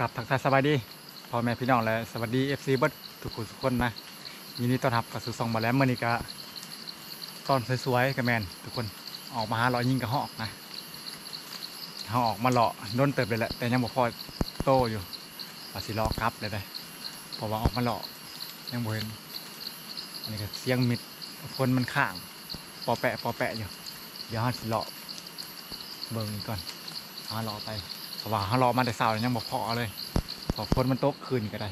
กับทักทายสบายดีพ่อแม่พี่น้องและสวัสดีเอฟซีเบิร์ดทุกคนทุกคนนะยินดีต้อนรับกับสู่ซองมาแล้วเมื่อนี้ก็ตอนสวยๆกับแมนทุกคนออกมาหาเลาะยิงกระหอกนะเขาออกมาเลาะโดนเติบเลยแหละแต่ยังบ่พอโตอยู่ว่าสิเลาะกลับเลยได้เพราะว่าออกมาเลาะยังบ่เห็นอันนี้ก็เสียงมิดคนมันข้างปอแปะปอแปะอยู่เดี๋ยวเราสิเลาะเบิ่งนี่ก่อนหาเลาะไป เพราะว่าเขารอมาแต่เช้ายังบอกพอเลยพอฝนมันตกคืนก็ได้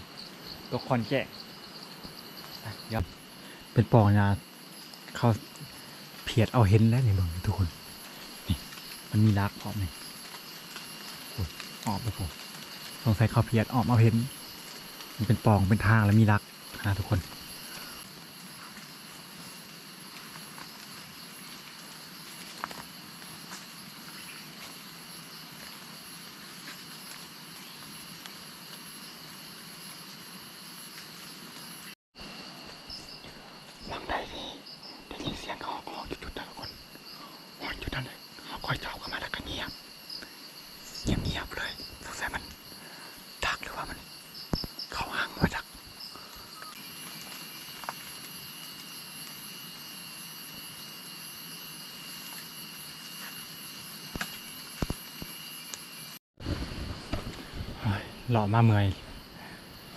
ตกคอนแก่อะเดี๋ยวเป็นปองยาเขาเพียดเอาเห็นแล้วนี่เบิ่งทุกคนนี่มันมีรักพร้อมนี่โอ้ยออกไปผมสงสัยเขาเพียดออกมาเห็น มันเป็นปองเป็นทางแล้วมีรักนะทุกคน หลังใดนี่ได้ยินเสียงเขาออกจุดๆนะทุกคนหอนจุดนั้นเลยเขาคอยเจ้าเข้ามาแล้วก็เงียบเงียบเงียบๆเลยสงสัยมันดักหรือว่ามันเขาห้างมาดักเฮ้ย หล่อมาเมื่อย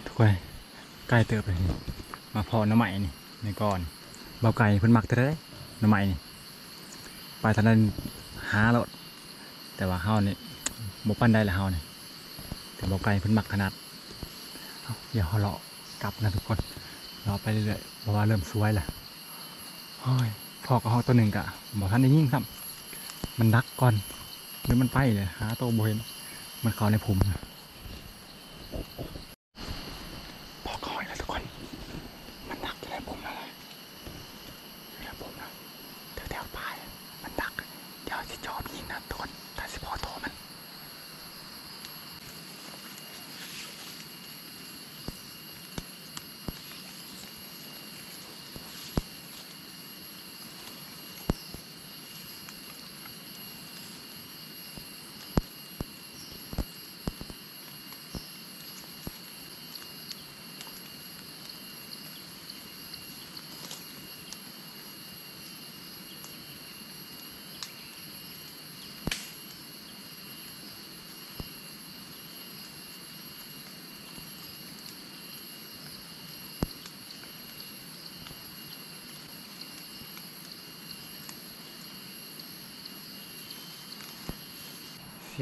ทุกคนใกล้เติบเลยมาพอน้ำใหม่นี่ในก่อนเบาไก่เพิ่นมักเท่าไรน้ำใหม่นี่ไปทางนั้นหาแล้วแต่ว่าเฮานี่บ่ปั้นได้ละเฮานี่แต่เบาไก่เพิ่นมักขนาดเอาเดี๋ยวเฮาเลาะกลับนะทุกคนเลาะไปเรื่อยๆเพราะว่าเริ่มสวยแล้วโอ้ยพอกับเฮาตัวหนึ่งกะบ่ทันได้ยิ่งซ้ำมันดักก่อนหรือมันไปเลยหาตัวบเห็นมันเข้าในภูมินะพอก่อนแล้วทุกคน มันดักอยู่ในผมนะเลยอยู่ในผมนะแถวแถวๆปลายอะมันดัก เดี๋ยวจะจอบยิงนะทุกคนแต่สิพอโทรมัน เ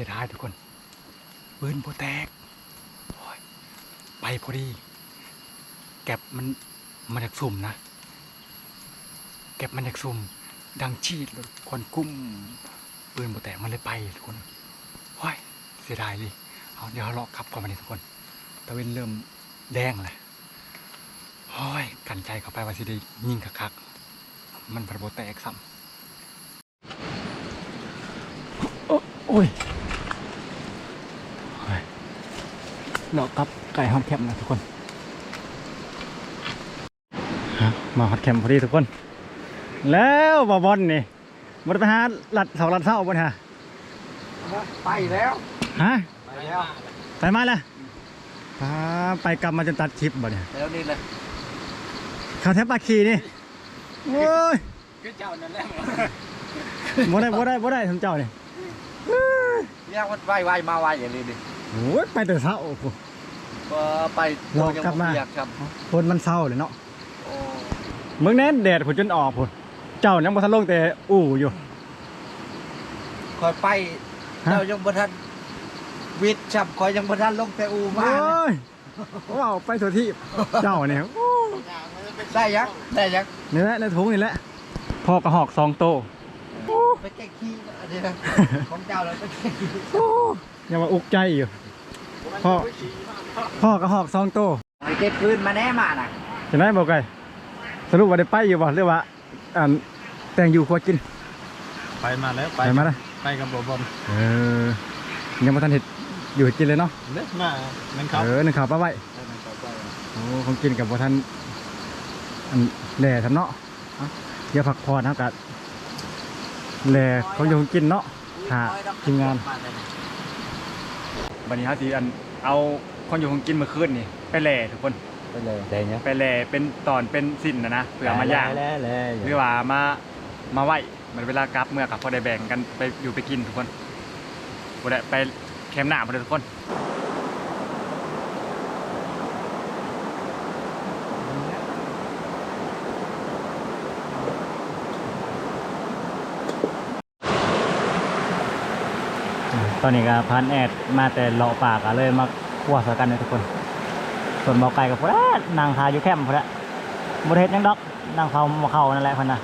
สียดายทุกคนปืนโปแตกไปพอดี แก็บมันมันจากสุ่มนะ แก็บมันจากสุ่ม ดังชีดควันกุ้มปืนโปแตกมันเลยไปทุกคนโอ้ยเสียดายเลยเอาเดี๋ยวเราเลาะกลับก่อนมาดิทุกคนตะเวนเริ่มแดงเลยโอ้ยกันใจเข้าไปว่าสิได้ยิงคักๆมันพระโบแตกซ้ำโอ้โอ้ยโอ้ย เรากลับไก่ฮอตแคมป์นะทุกคนฮะมาฮอตแคมป์พอดีทุกคน แล้วบอบอลนี่มันไปหาหลัดเสาหลัดเสาบนฮะไปแล้วฮะไปแล้วไปมาละอ่าไปกลับมาจนตัดคลิปบ่เนี่ยแล้วนี่เลยเขาแทบปากขีนี่โอ้ยก็เจ้านั่นแหละบ่ได้บ่ได้บ่ได้ทำเจ้าเนี่ยย่างมันไหวไหวมาไหวอย่างนี้ดิ โอ้ยไปแต่เช้าโอ้โหก็ไปเรากลับมาอยากครับคนมันเศร้าเลยเนาะโอ้เมืองแน่นแดดผลจนออกผลเจ้ายังบ่ทันลงแต่อู่อยู่ คอยไปฮะ เจ้ายังบ่ทันวิทย์ฉับคอยยังบ่ทันลงแต่อูมาโอ้ยว้าวไปตัวที่เจ้าเนี่ยโอ้ได้ยังได้ยังนี่แหละในถุงนี่แหละพอกระหอกสองโต ไปแก้ขี้อันนี้นะของเจ้าเราไปแก้ขี้โอ้ ยังมาอุกใจอยู่พ่อพ่อกระหอกสองโตไปเก็บปืนมาแน่มาน่ะจะได้บอกไงสรุปว่าได้ไปอยู่บ่หรือว่าอ่านแต่งอยู่ครัวกิน ไปมาแล้วไปมาละไปกับบอบอมเออยังมาทันเห็ดอยู่เฮ็ดกินเลยเนาะเล็กมานั่นเขาเออหนึ่งข่าวป้าไว้โอ้ของกินกับบ่ทันอันแหล่ทำเนาะเอ้าอย่าพักผ่อนนะกัดแหล่เขาอยู่ของกินเนาะ หาทีมงาน บันนี้ฮะทีอันเอาคนอยู่คงกินเมื่อคืนนี่ไปแหล่ทุกคนไปเลยได้เนาะไปแหล่เป็นตอนเป็นสิ้นนะนะเผื่อมาย่างแล้วแล้วหรือว่ามามาไหวมันเวลากลับเมื่อกับพอได้แบ่งกันไปอยู่ไปกินทุกคนบ่ได้ไปแคมป์หน้าพอได้ทุกคน ตอนนี้ก็พันแอดมาแต่เลาะปากอะเลยมาคั่วใส่กันเลยทุกคน ส่วนเบาไก่กับพวกนั้นนางคาอยู่แคมป์พวกนั้นบริเฮ็ดยังดอกนางเขามาเข้านั่นแหละพันนะ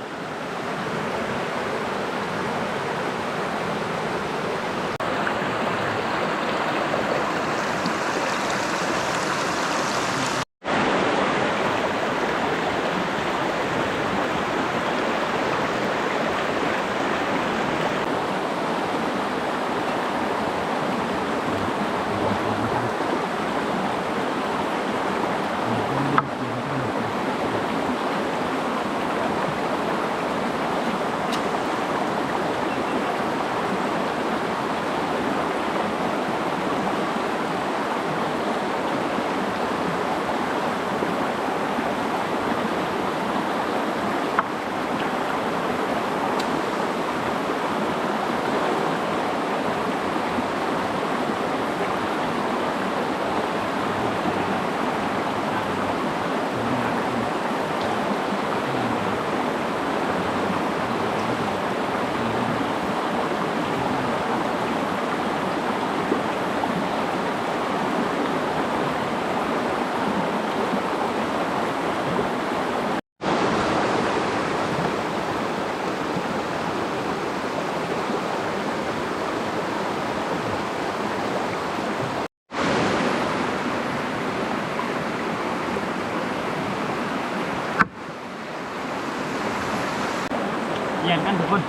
แย่งกันทุกคน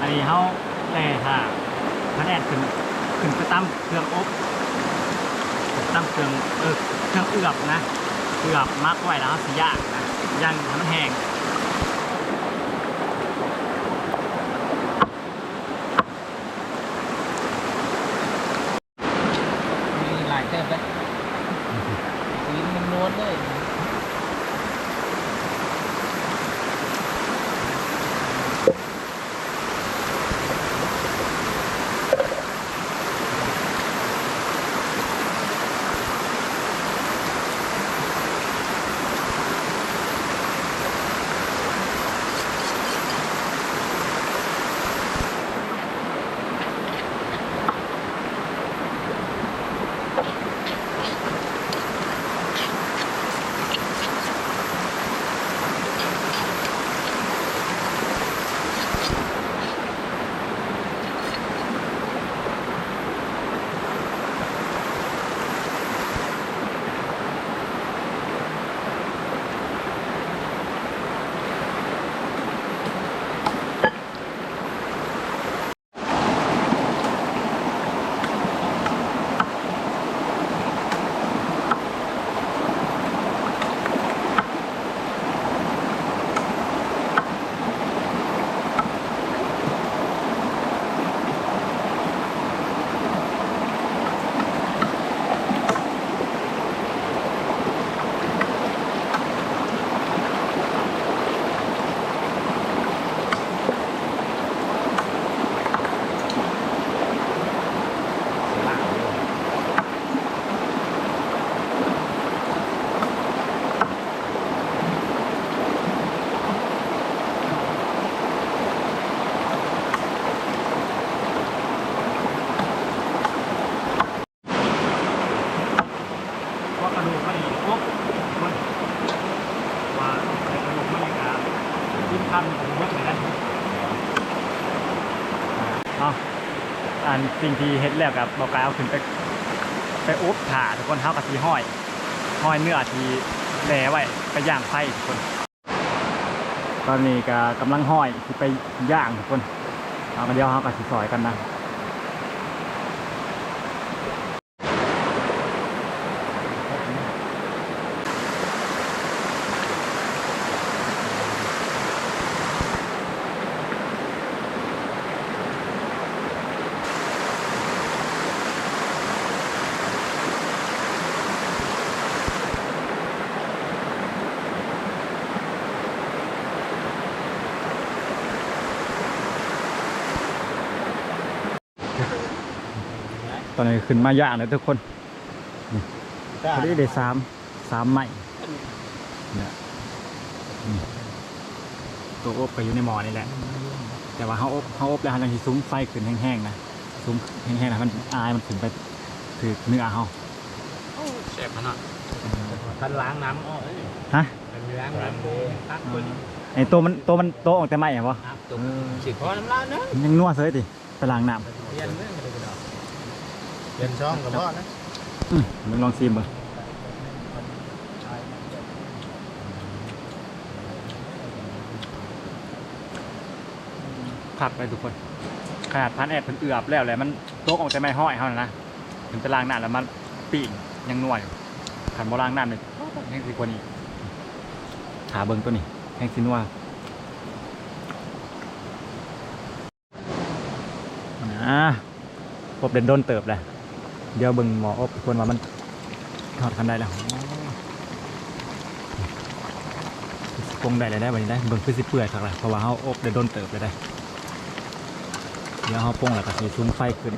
อันนี้เขาแต่ถ้าพันแอดขึ้นขึ้นไปตั้มเครื่องอบตั้มเครื่องเออเครื่องเอือบนะเอือบมักไว้แล้วสิย่างนะย่างให้มันแห้ง ข้ามคันผมว่าไหนนะเอาอันสิ่งที่เฮ็ดแล้วกับบอกกายเอาขึ้นไปไปอุบถ่าทุกคนเท้ากับทีห้อย ห้อยเนื้อทีแหลไว้ไปย่างไฟทุกคน ตอนนี้ก็กำลังห้อยที่ไปย่างทุกคนเอาไปเดียวเขากับสีซอยกันนะ อนนี้ขึ้นมาย่างเลยทุกคนพอดีได้สามสามไม้เนี่ยนี่ตัวอบก็อยู่ในหม้อนี่แหละ แต่ว่าเขาอบเขาอบแล้วเขาจะมีซุ้มไฟขึ้นแห้งๆนะซุ้มแห้งๆนะมันอายมันขึ้นไปถือเนื้อเขาแซ่บขนาดท่านล้างน้ำออกฮะท่านล้างน้ำเลยตักคนไอตัวมันตัวมันโตวออกแต่ไม่เหรอวะน้ำตุ่มสิพอน้ำลายนะยังนัวเสยติไปล้างน้เรียน เรื่องอะไรกันดอกเย็นช่องกับพ่อนะำอืมมึงลองซีมเบิ่งผักไปทุกคน ขนาดพันแอดเพิ่นเอือบแล้วแหละมันโตวออกแต่ไม่ห้อยเขาน่ะนะถึงไปล้างน้ำแล้วมันปีกยังนัวอยู่ขันบ่ล้างน้ำเลยแห้งสีกว่านี้หาเบิ่งตัวนี้แห้งสีนัวนะอบเด่นโดนเติบเลย เดี๋ยวเบิ่งหมออบควรว่ามันทอดกันได้แล้วปงได้เลยได้วันนี้ได้เบิ่งคือสิเปื่อยสักละเพราะว่าเขาอบเด่นโดนเติบเลยได้ เดี๋ยวเขาปงแล้วก็สิซุ้มไฟขึ้น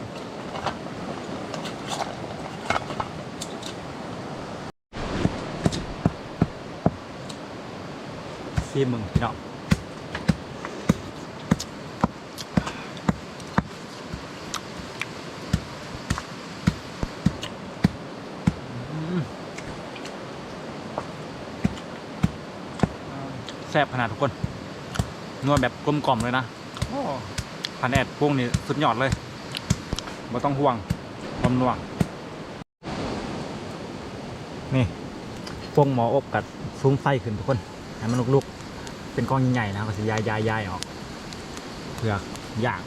ซีมึงพี่น้อง ซ่บขนาดทุกคนนวดแบบกลมกล่อมเลยนะพันแอดปรุงนี่สุดยอดเลยไม่ต้องห่วงความนัวนี่ปรุงหมออบกับซุ้มไฟขึ้นทุกคนให้มันลุกๆเป็นก้อนใหญ่ๆนะก็จะย้ายย้ายย้ายออกเพื่อย่าง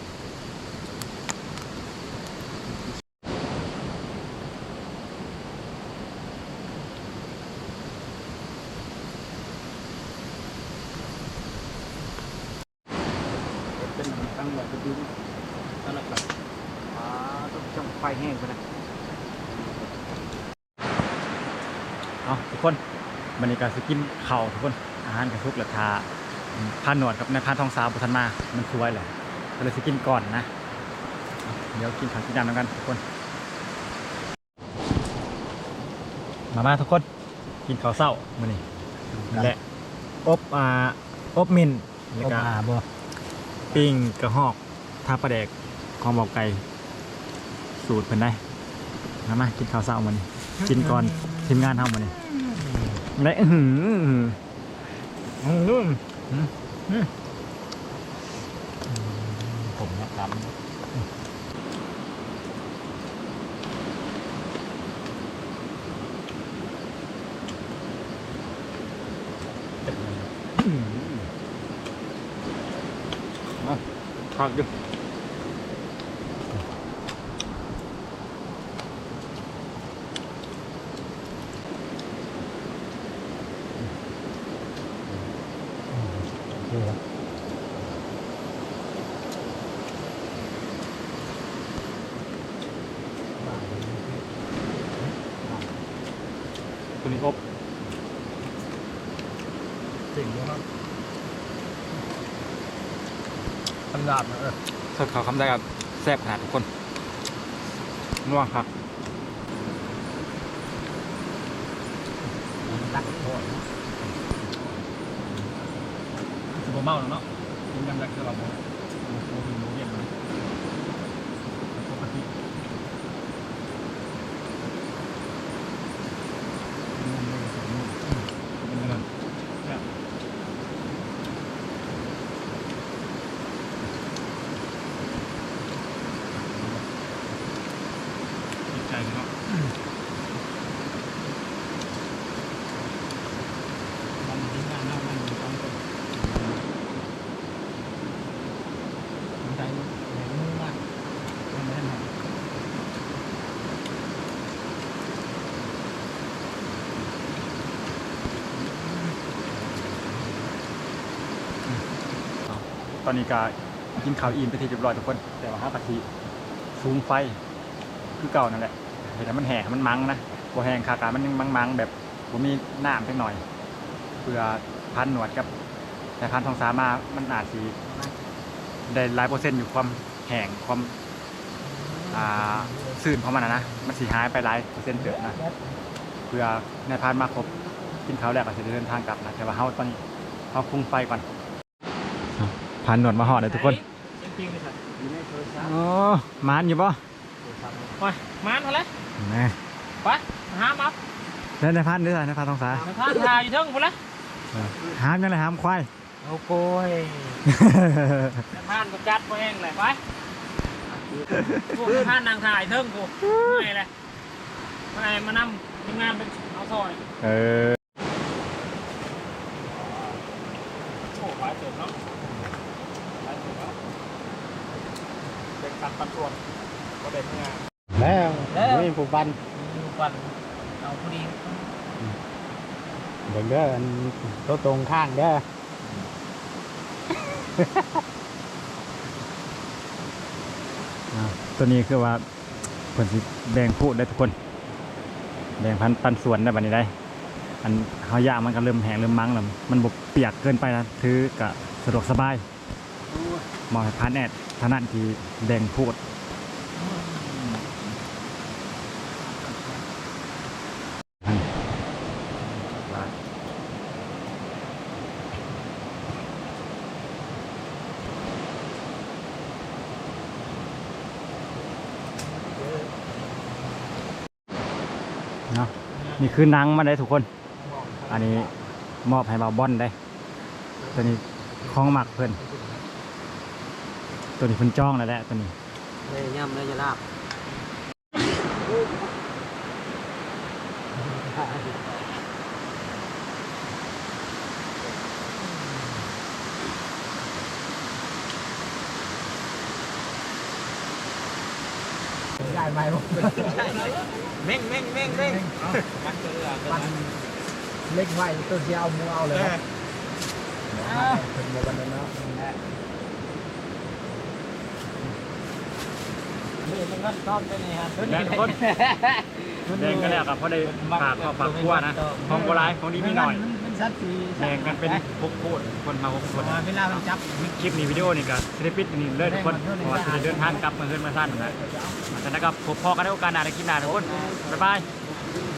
เป็นตั้งไว้เป็นดิ้นนั่นแหละครับอ่าต้องช่องไฟแห้งไปนะเอาทุกคน บรรยากาศสกินเข่าวทุกคนอาหารกระทุกราคาพานหนวดกับในพานทองสาวบุทันมา มันสวยเลยก็เลยสกินก่อนนะ เดี๋ยวกินผักกินน้ำแล้วกันทุกคน มามาทุกคน กินข้าวเศร้ามื้อนี้นั่นแหละอบอ่าอบมินแล้วก็บ่ปิ้งกระหอกทาปลาแดกของบอกไก่สูตรเพิ่นได้มามากินข้าวเช้ามื้อนี้กินก่อนทีมงานเฮามื้อนี้ ได้อื้อหืออื้อหืออื้อผมนะครัเอาพักดิตั จริงครับขนาดนะเออสดเขาวคำได้กับแซ่บขนาดทุกคนนัวครับตักโทษสุดเมาแล้วเนาะกินกันแรกคือเราโมโมเป็นโมเย็นนะปกติเป็นยังไงแซ่บ ดีใจ เลยเนาะมันทิ้งงานหน้ามันอยู่ตอนต้นมันใจแรงมือมากมันไม่ได้หนักตอนนี้ก็กินข้าวอิ่มไปที่เรียบร้อยทุกคน แต่ว่าห้ากะทิซูมไฟ คือเก่านั่นแหละ เห็นแล้วมันแห้งมันมังนะบ่แห้งคากามันยังมังๆแบบผมมีน้ำเล็กหน่อยเพื่อพันหนวดกับแต่พันทองสามามันอาจสีได้หลายเปอร์เซ็นต์อยู่ความแห้งความอ่อ่าสื่นของมันนะนะมันสีหายไปหลายเปอร์เซ็นต์เติบนะเพื่อในพานมาครบกินข้าวแล้วก็จะเดินทางกลับนะแต่ว่าเฮาตอนนี้เฮาคุมไฟก่อนผ่านหนวดมาหอดเลยทุกคนจริงๆเลยครับโอ้มานอยู่ปะไปมาเท่าไหร่ แม่ไปหามอัพเล่นในพันด้วยในพันทองสาในพานทาอยู่เทิงหมดแล้วหามยังไงหามควายเอาโกยในพานก็จัดมาเองเลยไปพวกในพานนางถ่ายเทิงกูไม่เลยมาไหนมานำทีมงานเป็นเอาซอยเออโอ้หลายเติมเนาะหลายเติมเนาะเด็กตัดปันส่วนก็เด็กงาน แล้วมีผู้บันมีควันเอาพอดีเบิ่งเด้ออันโตะตรงข้างเด้อ อ่าตัวนี้คือว่าผลสิแบ่งพูดได้ทุกคน แบ่งพันปันส่วนได้บัดนี้ได้ อันเขาย่างมันก็เริ่มแห้งเริ่มมั้งแล้วมันบกเปียกเกินไปนะถือกะสะดวกสบายเหมาะให้พันแอดถนัดที่แบ่งพูด เนาะนี่คือนังมาได้ทุกคน อันนี้มอบให้บาบอนได้ ตัวนี้คล้องหมักเพื่อนตัวนี้เพิ่นจ้องแล้วแหละตัวนี้เลยย่ำเลยจะลาบ ได้ไหมวะเม่งเม่งเม่งเม่งมันเกลือมันเล็กไว้ต้นที่เอามูเอาเลยอ้าวถึงมาวันนั้นเนาะนี่มันก็ชอบได้นี่ฮะแบ่งคนแบ่งกันแล้วกับพอได้ฝากครอบฝากครัวนะของโบราณของดีมีหน่อยมัน สัตว์สีแบ่งกันเป็นหกโคตรคนมาหกคนเวลามันจับคลิปนี้วิดีโอนี่ก็สลิปิดนี่เลยทุกคนเพราะว่าจะได้เดินทางกลับมาเฮือนมาสั้นนะจากนั้นก็พบพอกันในโอกาสหน้าในคลิปหน้าทุกคนบ๊ายบาย